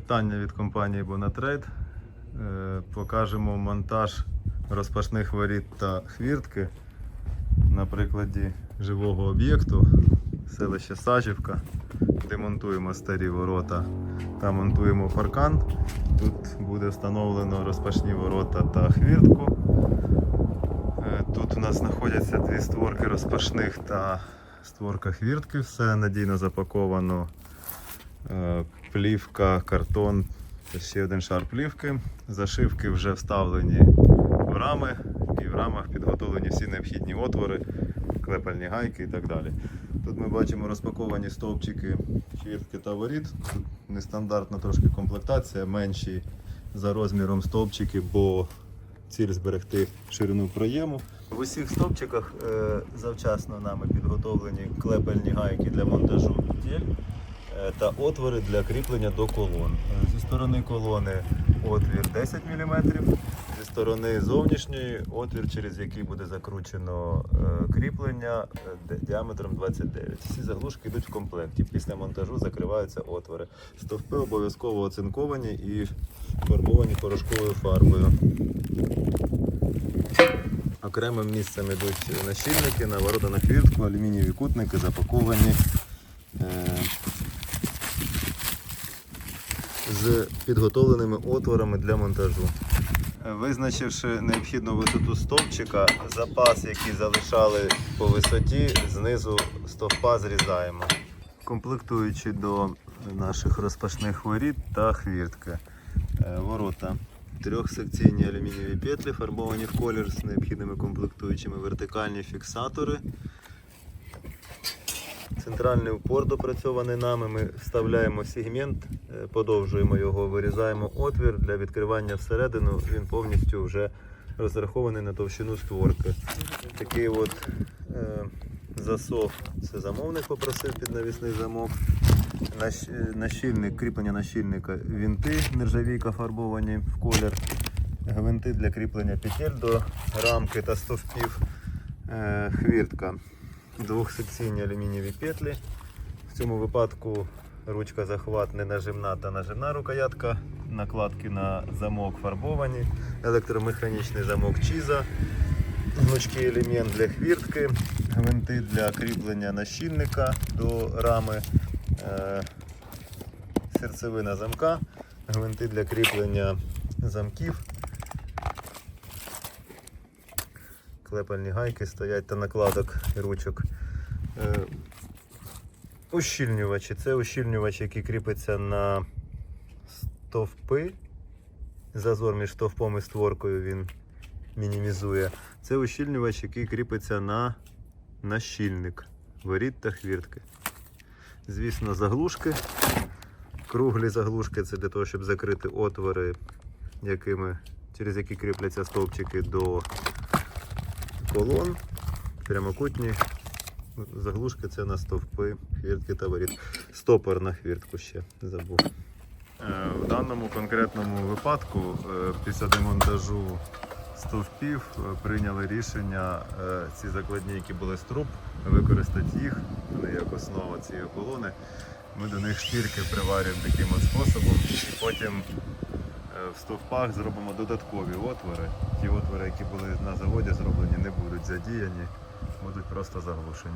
Вітання від компанії Bonatrade. Е, Покажемо монтаж розпашних воріт та хвіртки на прикладі живого об'єкту селище Сажівка. Демонтуємо старі ворота та монтуємо паркан. Тут буде встановлено розпашні ворота та хвіртку. Е, Тут у нас знаходяться дві створки розпашних та створка хвіртки. Все надійно запаковано. Плівка, картон та ще один шар плівки. Зашивки вже вставлені в рами і в рамах підготовлені всі необхідні отвори, клепальні гайки і так далі. Тут ми бачимо розпаковані стовпчики хвіртки та воріт. Тут нестандартна трошки комплектація, менші за розміром стовпчики, бо ціль зберегти ширину проєму. В усіх стовпчиках е, завчасно нами підготовлені клепальні гайки для монтажу е, та отвори для кріплення до колон. Е, Зі сторони колони отвір 10 мм, зі сторони зовнішньої отвір, через який буде закручено е, кріплення е, діаметром 29. Всі заглушки йдуть в комплекті. Після монтажу закриваються отвори. Стовпи обов'язково оцинковані і фарбовані порошковою фарбою. Окремим місцем йдуть нащільники на ворота на хвіртку, алюмінієві кутники запаковані е, з підготовленими отворами для монтажу. Е, Визначивши необхідну висоту стовпчика, запас, який залишали по висоті, знизу стовпа зрізаємо. Комплектуючи до наших розпашних воріт та хвіртки. Е, Ворота трьохсекційні алюмінієві петлі, фарбовані в колір з необхідними комплектуючими, вертикальні фіксатори. Центральний упор допрацьований нами. Ми вставляємо сегмент, е, подовжуємо його, вирізаємо отвір для відкривання всередину. Він повністю вже розрахований на товщину створки. Такий от е, засов. Це замовник попросив під навісний замок. Нащ- е, кріплення нащільника, вінти нержавійка фарбовані в колір, гвинти для кріплення петель до рамки та стовпів, е, хвіртка, двохсекційні алюмінієві петлі. В цьому випадку ручка захват не нажимна та нажимна рукоятка, накладки на замок фарбовані, електромеханічний замок чіза, гнучкий елемент для хвіртки, гвинти для кріплення нащільника до рами, е, серцевина замка, гвинти для кріплення замків. Клепальні гайки стоять та накладок і ручок. Е, Ущільнювачі. Це ущільнювач, який кріпиться на стовпи. Зазор між стовпом і створкою він мінімізує. Це ущільнювач, який кріпиться на нащільник воріт та хвіртки. Звісно, заглушки. Круглі заглушки це для того, щоб закрити отвори, якими, через які кріпляться стовпчики до колон. Прямокутні заглушки це на стовпи, хвіртки та воріт. Стопор на хвіртку ще забув. В даному конкретному випадку е, після демонтажу стовпів е, прийняли рішення е, ці закладні, які були з труб, використати їх вони як основа цієї колони. Ми до них шкірки приварюємо таким от способом і потім е, в стовпах зробимо додаткові отвори. Ті отвори, які були на заводі зроблені, не будуть задіяні, будуть просто заглушені.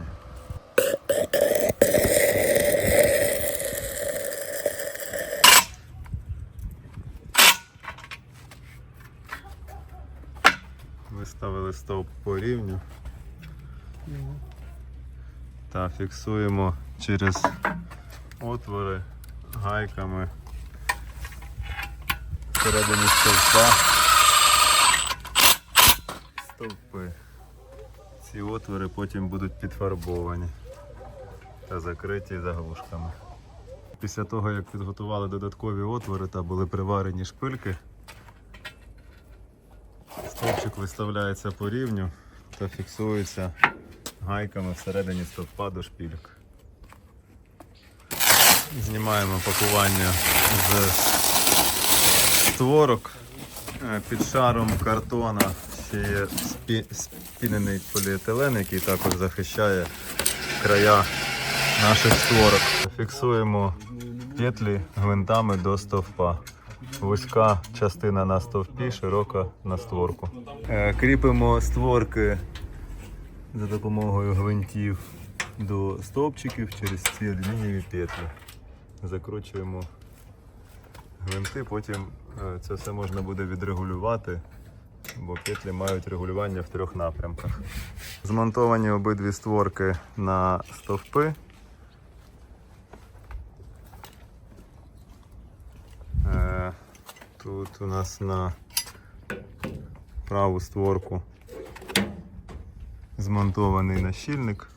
Виставили стовп по рівню та фіксуємо через отвори гайками всередині стовпа. Стовпи. Ці отвори потім будуть підфарбовані та закриті заглушками. Після того, як підготували додаткові отвори та були приварені шпильки, стовпчик виставляється по рівню та фіксується гайками всередині стовпа до шпильок. Знімаємо пакування з створок. Е, Під шаром картона ще є спі- спінений поліетилен, який також захищає края наших створок. Фіксуємо петлі гвинтами до стовпа. Вузька частина на стовпі, широка на створку. Е, Кріпимо створки за допомогою гвинтів до стовпчиків через ці алюмінієві петлі. Закручуємо гвинти, потім е, це все можна буде відрегулювати, бо петлі мають регулювання в трьох напрямках. Змонтовані обидві створки на стовпи. Е, Тут у нас на праву створку змонтований нащільник.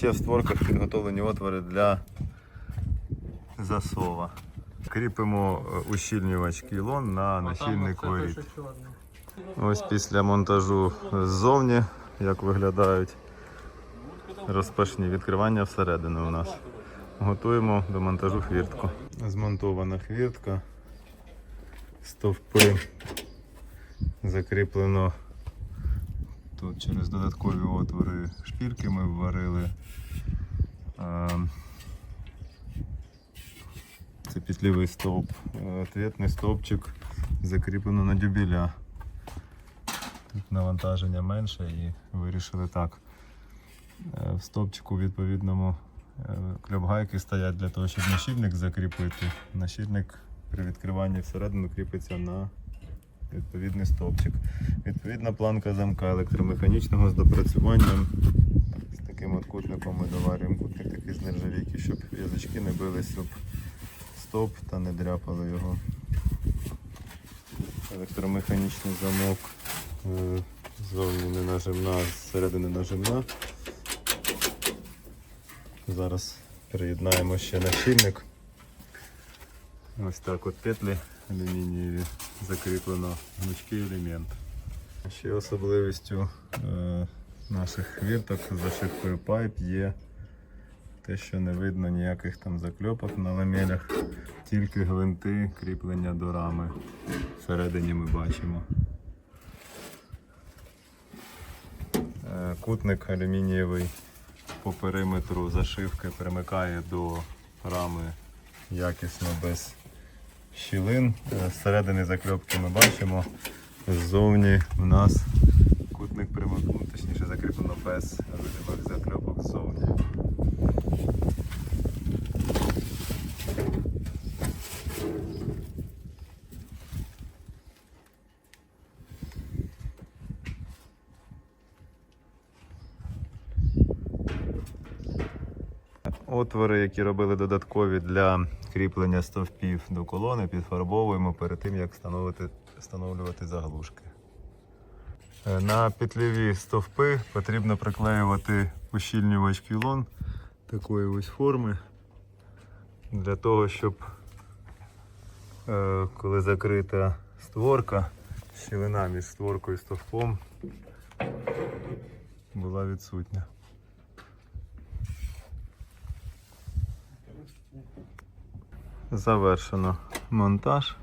Ще в створках підготовлені отвори для засова. Кріпимо е, ущільнювач кілон на нащільник воріт. Ось після монтажу ззовні, як виглядають розпашні відкривання всередину у нас. Готуємо до монтажу хвіртку. Змонтована хвіртка, стовпи закріплено тут через додаткові отвори шпірки ми вварили. Це петлівий стовп, Е, ответний стовпчик закріплено на дюбіля. Тут навантаження менше і вирішили так. Е, В стовпчику відповідному е, кльопгайки стоять для того, щоб нащільник закріпити. Нащільник при відкриванні всередину кріпиться на відповідний стовпчик. Відповідна планка замка електромеханічного з допрацюванням. З таким от кутником ми доварюємо кутник такий з нержавійки, щоб язички не бились об стовп та не дряпали його. Електромеханічний замок. е, Ззовні не нажимна, зсередини нажимна. Зараз приєднаємо ще нащільник. Ось так от петлі алюмінієві закріплено гнучкий елемент. Ще особливістю е, наших хвірток з зашивкою пайп є те, що не видно ніяких там закльопок на ламелях, тільки гвинти кріплення до рами. Всередині ми бачимо. Е, Кутник алюмінієвий по периметру зашивки примикає до рами якісно без щілин. Е, Зсередини закльопки ми бачимо. Ззовні в нас кутник ну, точніше закріплено без видимих закльопок ззовні. Отвори, які робили додаткові для кріплення стовпів до колони, підфарбовуємо перед тим, як встановити, встановлювати заглушки. Е, На петлеві стовпи потрібно приклеювати ущільнювач кілон такої ось форми, для того, щоб е, коли закрита створка, щілина між створкою і стовпом була відсутня. Завершено монтаж.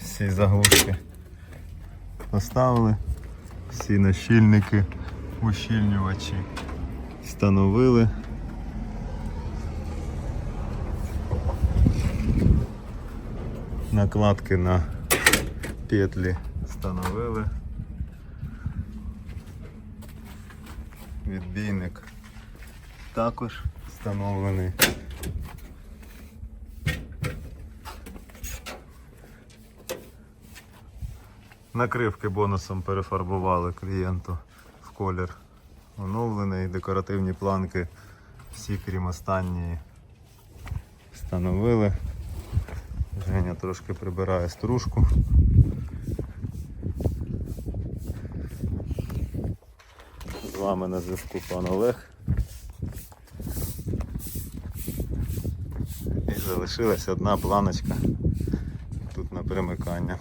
Всі заглушки поставили, всі нащільники, ущільнювачі встановили. Накладки на петлі встановили. Відбійник також встановлений. Накривки бонусом перефарбували клієнту в колір оновлений. Декоративні планки всі крім останньої встановили. Женя трошки прибирає стружку. З вами на зв'язку пан Олег. Залишилась одна планочка тут на примикання.